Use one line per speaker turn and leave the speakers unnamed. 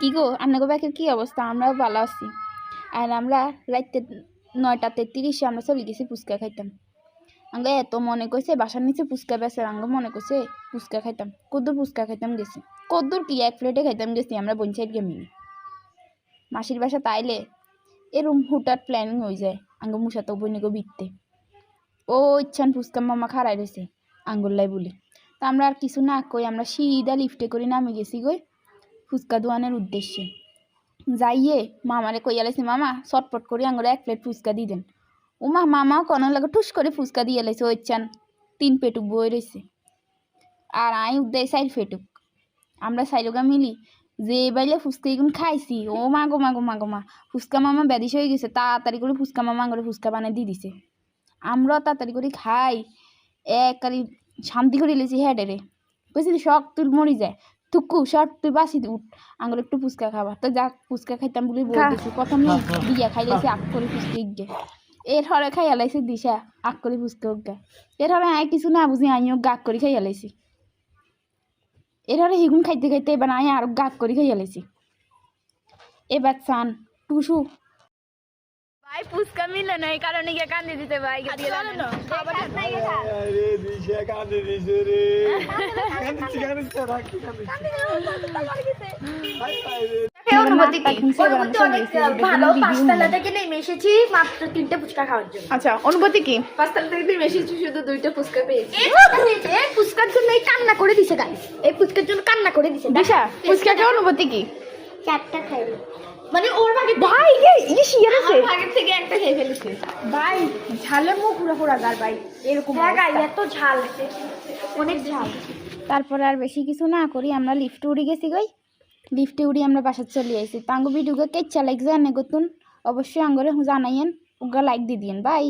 কি গো? আপনাকে ব্যাকের কি অবস্থা? আমরাও ভালো আছি। আর আমরা রাইতে নয়টা তেত্রিশে আমরা চলে গেছি ফুচকা খাইতাম। আঙ্গে এত মনে করছে বাসার নিচে ফুচকা বেসে আঙ্গ মনে করছে ফুচকা খাইতাম। কদ্দুর ফুচকা খাইতাম গেছি। কদ্দুর কি? এক প্লেটে খাইতাম গেছি, আমরা বঞ্চাইট গেমি মাসির বাসা তাইলে এরম হুটার প্ল্যানিং হয়ে যায়, আঙ্গ মুসা তো বইনিগো বিকতে ও ইচ্ছান ফুচকা মামা খারাই রয়েছে আঙ্গুল্লাই বলি। তা আমরা আর কিছু না কই, আমরা সিধা লিফটে করে নামে গেছি গই। ফুচকা দোয়ানের উদ্দেশ্যে। যাইয়ে মামারে কইয়া লাইছে, মামা, চটপট করে আঙুরে এক প্লেট ফুচকা দিয়ে দেন। উমা, মামাও কোনো লাগে ঠুস করে ফুচকা দিয়ে লাইছে, ওই চান, তিন পেটুক বই রয়েছে আর আই উদ্দেয় সাইড পেটুক। আমরা সাইডোগা মিলি, যে বাইলে ফুচকা এগুন খাইছি, ও মা গো মা গো মা গো, মা, ফুচকা মামা ব্যাদিস হয়ে গেছে, তাড়াতাড়ি করে ফুচকা মামা আঙুরে ফুচকা বানিয়ে দিয়ে দিছে। আমরাও তাড়াতাড়ি করে খাই একবারে শান্তি করে লেছি হেডে রে। বুঝলি শখ তুই মরি যায়। থুকু শর্ট তুই বাসি উঠ। আঙুর একটু ফুচকা খাবার। তো যাক ফুচকা খাইতাম বলে বলতেছি প্রথমে দিয়া খাইলেছি আগ করে ফুচকা ইগে এর হরে খাইয়া লাইছি দিশা আগ করে ফুচকা উগা এর হরে আয় কিছু না বুঝি আমিও গাক করে খাইয়া লাইছি। এর হরে হিগুন খাইতে খাইতে এবার আয় আরও গাক করে খাইয়া লাইছি। এবার চান টুসু। ভাই ফুচকা মিলে না এই কারণে গিয়ে কান্দি দিতে ভাই
দিশা দিছে রে কান্দিছি কান্দিছি রাখি
আচ্ছা অনুভূতি কি?
পাঁচতলা থেকে নেমে এসেছি শুধু দুইটা ফুচকা পেয়েছি। ফুচকার জন্য এই কান্না করে দিছে এই ফুচকার জন্য কান্না করে দিছে
দিশা ফুচকা অনুভূতি কি?
চারটা খাইলো। মানে ওর ভাগে
ভাই শিয়ার আছে?
আগে থেকে একটা খেয়ে ফেলেছে
ভাই ঝালে মুখ পুরো পুরা গার ভাই এরকম
গাই এত ঝাল অনেক ঝাল।
তারপরে আর বেশি কিছু না করি আমরা লিফটে উড়ে গেছি গই। লিফটে উড়ি আমরা বাসার চলে আইছি। তাঙ্গু ভিডিওকে কেচ্ছা লাইক জানে গতুন। অবশ্যই আঙ্গরে জানাইয়েন উগা লাইক দিয়ে দিয়েন বাই